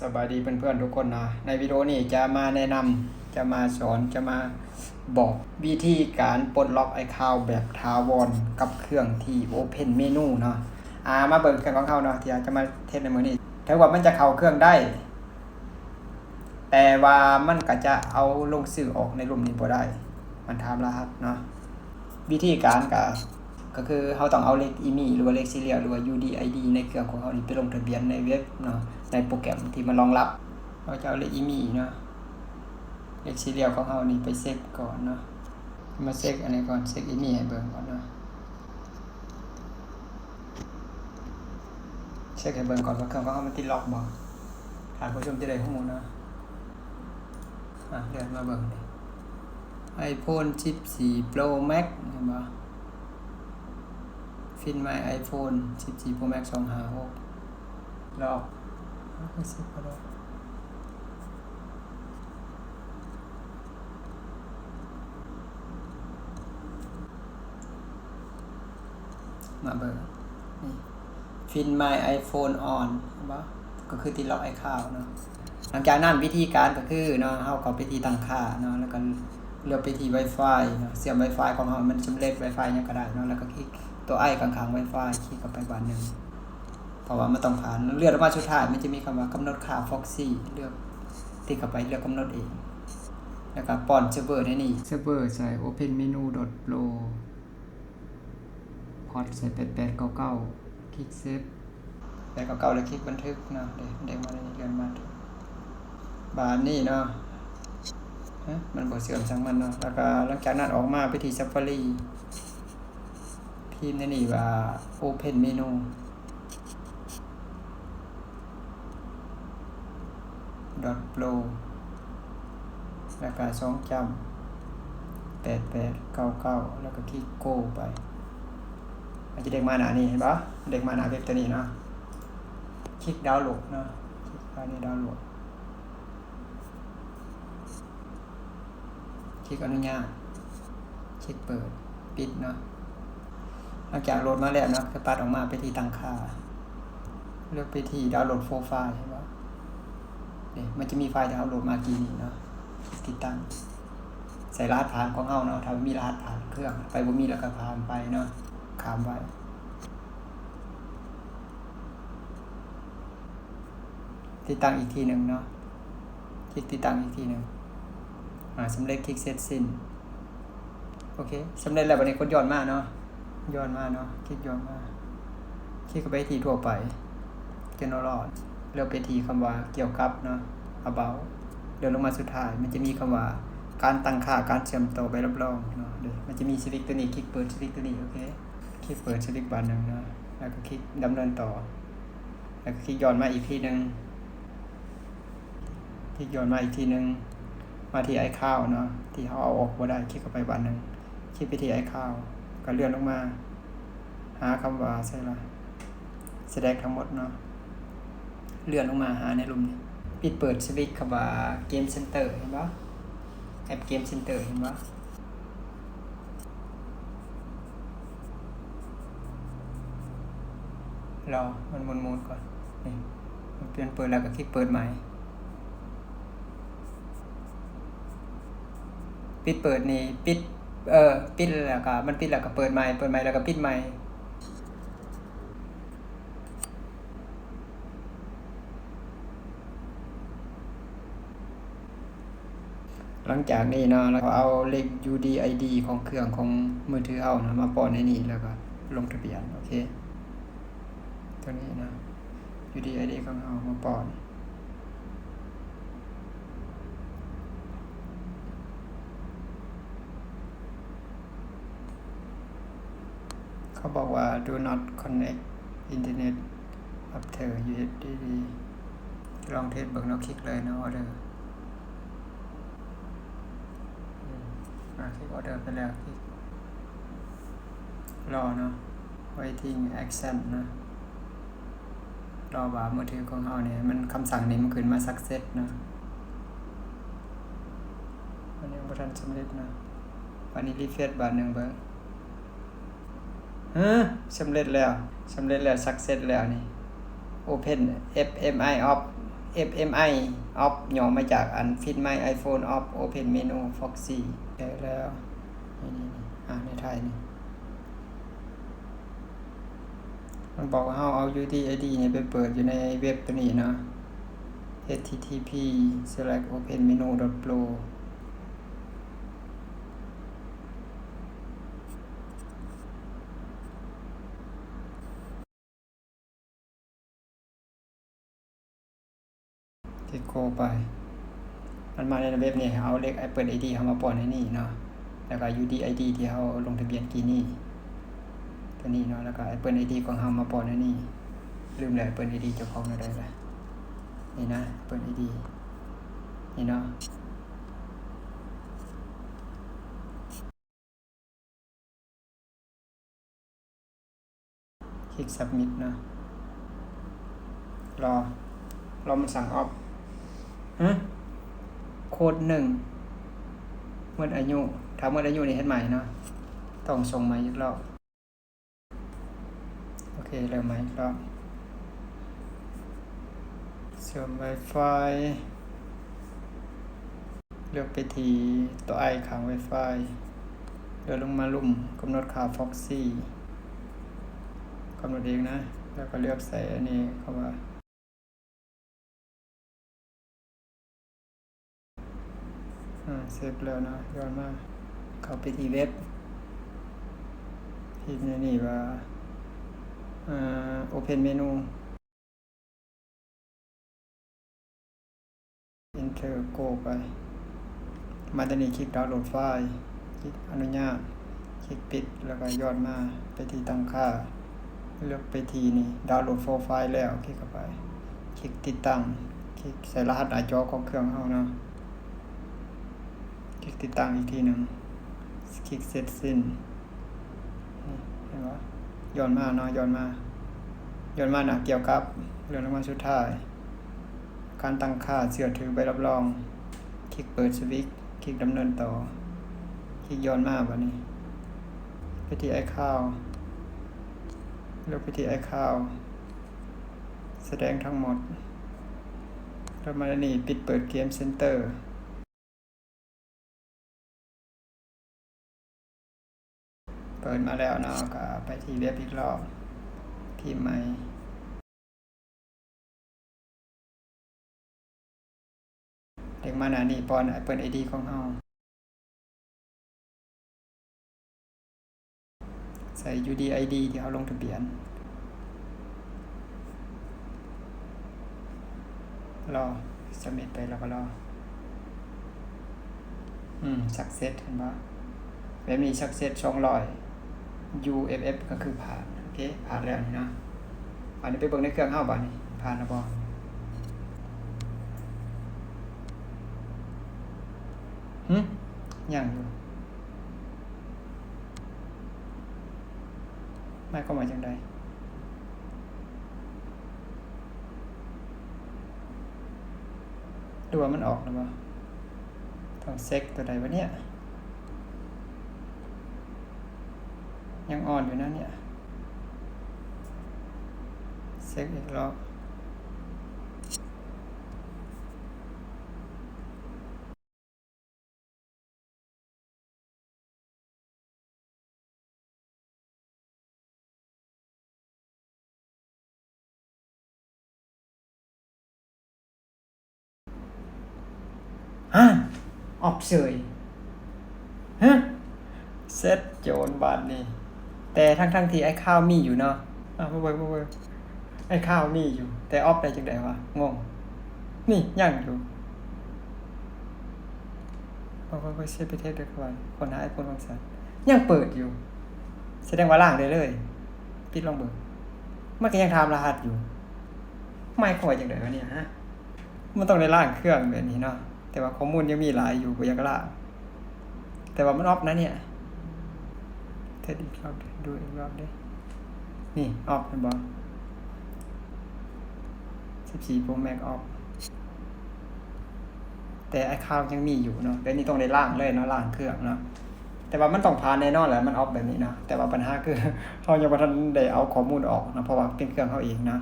สบายดีเพื่อนๆทุกคนนะ ในวิดีโอนี้จะมาแนะนำจะมาสอนจะมาบอกวิธีการปลดล็อกไอคาวแบบทาวรกับเครื่องที่ Open Menu เนาะอ่ามาเบิ่งเครื่องของเขาเนาะที่จะมาเทสในมือนี้ถ้าว่ามันจะเข้าเครื่องได้ แต่ว่ามันก็จะเอาลงสื่อออกในรูปนี้บ่ได้ มันทำรหัสเนาะวิธีการก็ ก็คือเขาต้องเอาเลขอีมีหรือว่าเลขซีเรียลหรือว่า UDID ในเครื่องของเขานี่ไปลงทะเบียนในเว็บเนาะในโปรแกรมที่มันรองรับเราจะเอาเลขอีมีเนาะเลขซีเรียลของเขานี่ไปเช็คก่อนเนาะมาเช็คอันนี้ก่อนเช็คอีมีให้เบิ่งก่อนเนาะเช็คให้เบิ่งก่อนว่าเครื่องของเขามันติดล็อกบ่ถ้าผู้ชมจะได้ข้อมูลเนาะอะเดี๋ยวมาเบิ่งดิ iPhone 14 Pro Max เห็นบ่ ฟินไม iPhone 14 Pro Max 256ลอกไม่สิบก็ลอกมาเบอร์นี่ฟินไม iPhone on บ่ก็คือติดล็อกไอ้ข้าวเนาะหลังจากนั้นวิธีการก็คือเนาะเฮาก็ไปที่ตั้งค่าเนาะแล้วก็เลือกไปที่ Wi-Fi เนาะเสียบ Wi-Fi ของเฮามันสำเร็จ Wi-Fi ยังก็ได้เนาะแล้วก็คลิก ตัวไอข้างๆ Wi-Fi คลิกเข้าไปบานหนึงเพราะว่ามันต้องผ่านเลือกออกมาสุดท้ายมันจะมีคำว่ากำหนดค่า Foxy เลือกติ๊กเข้าไปเลือกกำหนดเองแล้วก็ป้อนเซิร์ฟเวอร์ในนี่เซิร์ฟเวอร์ใส่ open menu pro พอดใส่8899คลิกเซฟ899แล้วคลิกบันทึกเนาะเดี๋ยวเดี๋ยวมาในนี้เรียนมาบานนี่เนาะฮะมันบ่เสื่อมสังมันเนาะแล้วก็หลังจากนั้นออกมาไปที่ Safari พิมพ์ในนี่ว่า open menu dot pro แล้วก็สองจำแปดแปดเก้าเก้าแล้วก็คลิกโก้ไปมันจะเด็กมาหนานี่เห็นปะเด็กมาหนาเว็บตัวนี้เนาะคลิกดาวน์โหลดเนาะคลิกอันนี้ดาวน์โหลดคลิกอนุญาตคลิกเปิด ปิดเนาะ หลังจากโหลดมาแล้วเนาะก็ปัดออกมาไปที่ตั้งค่า เลือกไปที่ดาวน์โหลดโฟล์ไฟล์เห็นปะเนี่ยมันจะมีไฟล์ดาวน์โหลดมากี่นี่เนาะติดตั้งใส่รหัสผ่านของเฮาเนาะถ้ามีรหัสผ่านเครื่อง ไปบ่มีแล้วก็ผ่านไปเนาะขามไว้ติดตั้งอีกทีหนึ่งเนาะคลิกติดตั้งอีกทีหนึ่งอ่าสำเร็จคลิกเสร็จสิ้น โอเคสำเร็จแล้ววันนี้กดย้อนมาเนาะ ย้อนมาเนาะคลิกย้อนมาคลิกไปที่ทั่วไป general เลือกไปที่คำว่าเกี่ยวกับเนาะ about เดินลงมาสุดท้าย มันจะมีคำว่า การตั้งค่าการเชื่อมต่อไปรับรองเนาะเดี๋ยวมันจะมีสวิตช์ตัวนี้คลิกเปิดสวิตช์ตัวนี้โอเคคลิกเปิดสวิตช์บานหนึ่งเนาะแล้วก็คลิกดำเนินต่อ แล้วก็คลิกย้อนมาอีกทีหนึ่งคลิกย้อนมาอีกทีหนึ่งมาที่ไอข้าวเนาะที่เขาเอาออกมาได้คลิกเข้าไปบานหนึ่งคลิกไปที่ไอข้าว ก็เลื่อนลงมา หาคำว่าใช่ละแสดงทั้งหมดเนาะเลื่อนลงมาหาในรูมนี้ปิดเปิดสวิตช์คำว่าเกมเซ็นเตอร์เห็นปะแอปเกมเซ็นเตอร์เห็นปะรอมันหมุนก่อนนี่มันเปลี่ยนเปิดแล้วก็คลิกเปิดใหม่ ปิดเปิดนี่ปิด เออปิดแล้วก็มันปิดแล้วก็เปิดใหม่เปิดใหม่แล้วก็ปิดใหม่หลังจากนี้เนาะเราเอาเลข UDID ของเครื่องของมือถือเอานะมาป้อนในนี้แล้วก็ลงทะเบียน โอเค ตัวนี้นะ UDID ของเรามาป้อน เขาบอกว่า do not connect internet after UDID ลองเทสเบิกเนาคลิกเลยนะออเดอร์อะคลิกออเดอร์ไปแล้วคลิกรอเนาะ waiting action นะ รอว่ามือถือของเราเนี่ย มันคำสั่งนี้มันขึ้นมา success นะวันนี้บทันสำเร็จนะวันนี้รีเฟรชบาทหนึ่งเบิ้ ฮะสำเร็จแล้วสำเร็จแล้ว success แล้วนี่ open fmi of FMI off ย่อมาจากอัน Fit My iPhone off Open Menu Foxy ได้แล้วนี่นี่นอ่าในไทยนี่มันบอกว่าเราเอา UTID เนี่ยไปเปิดอยู่ในเว็บตัวนี้เนาะ http select open menu pro คไป มันมาในเว็บนี่เอาเลข Apple ID เข้ามาป้อนในนี่เนาะแล้วก็ UDID ที่เราลงทะเบียนกี่นี่ตัวนี้เนาะแล้วก็ Apple ID ของเรามาป้อนในนี่ลืมเลย Apple ID เจ้าของอะไรไปนี่นะ Apple ID นี่เนาะคลิก submit เนาะรอ รอมันสั่งออฟ ฮะโคดหนึ่งเมื่ออายุถ้าเมื่ออายุนี่เฮ็ดใหม่เนาะต้องส่งใหม่อีกรอบโอเคเริ่มใหม่อีกรอบเสริม Wi-Fi เลือกไปทีตัวไอขัง Wi-Fi เดินลงมาลุ่มกำหนดค่า Foxy กำหนดเองนะ แล้วก็เลือกใส่อันนี้เข้ามา อ่าเซฟแล้วนะย้อนมาเข้าไปที่เว็บพิมพ์ในนี่ว่าอ่า open menu enter go ไป มาตอนนี้คลิกดาวน์โหลดไฟล์คลิกอนุญาตคลิกปิดแล้วก็ย้อนมาไปที่ตั้งค่า เลือกไปที่นี่ดาวน์โหลดโฟล์ไฟล์แล้วคลิกเข้าไป คลิกติดตั้งคลิกใส่รหัสหน้าจอของเครื่องเฮาเนาะ ลิกติดตั้งอีกทีหนึ่งคลิกเสร็จสิ้นนี่เห็นปะย้อนมาเนาะย้อนมาย้อนมานะเกี่ยวกับเรื่องรางวัลสุดท้าย การตั้งค่าเชื่อถือใบรับรอง คลิกเปิดสวิตคลิกดำเนินต่อ คลิกย้อนมาแบบนี้ไปที่ไอคาวเลือกไปที่ไอคาว แสดงทั้งหมดแล้วมาแล้วนี่ปิดเปิดเกมเซ็นเตอร์ ปิดมาแล้วเนาะก็ไปที่เว็บอีกรอบพิมพ์ใหม่เด็กมาหนานี่ปอนเปิดไอดีของเฮาใส่ UDID ที่เขาลงทะเบียน รอสมิธไปแล้วก็รอ อืม success เห็นปะแบบนี้ success สองร้อย UFF ก็คือผ่านโอเคผ่านแล้วนี่นะอันนี้ไปเบิ่งในเครื่องเฮาบ่านี่ผ่านแล้วบ่หึยังอยู่ไม่ก็หมาจังใดดูว่ามันออกหรือเปล่าต้องเซ็กตัวใดวะเนี่ย ยังอ่อนอยู่นะเนี่ยเซ็กอีกรอบฮะออกเฉยฮะเซ็ตโจนบาทนี่ แต่ทั้งทั้งๆที่ไอ้ข้าวมีอยู่เนาะอะมาเบิ่งมาเบิ่งไอ้ข้าวมีอยู่ แต่ออฟได้จังไดวะงง นี่ยังอยู่บอกว่าไปเช็คไปเทสด้วยกันคนหาไอโฟนบางสันยังเปิดอยู่ แสดงว่าล่างได้เลยปิดลองเบิ่งมันก็ยังทำรหัสอยู่ไม่ค่อยจังไดวะเนี่ยฮะมันต้องในล่างเครื่องแบบนี้เนาะแต่ว่าข้อมูลยังมีหลายอยู่ก็ยังล่างแต่ว่ามันออฟนะเนี่ยเทสอีกรอบดิ ดูอีกรอบดินี่ออฟเป็นบอสิบสี่โปรแม็กออฟแต่ไอคาวยังมีอยู่เนาะแต่นี่ต้องในล่างเลยเนาะล่างเครื่องเนาะแต่ว่ามันต้องพานแน่นอนแหละมันออฟแบบนี้นะแต่ว่าปัญหาคือเขายังไม่ทันได้เอาข้อมูลออกนะเพราะว่าเป็นเครื่องเขาเองนะ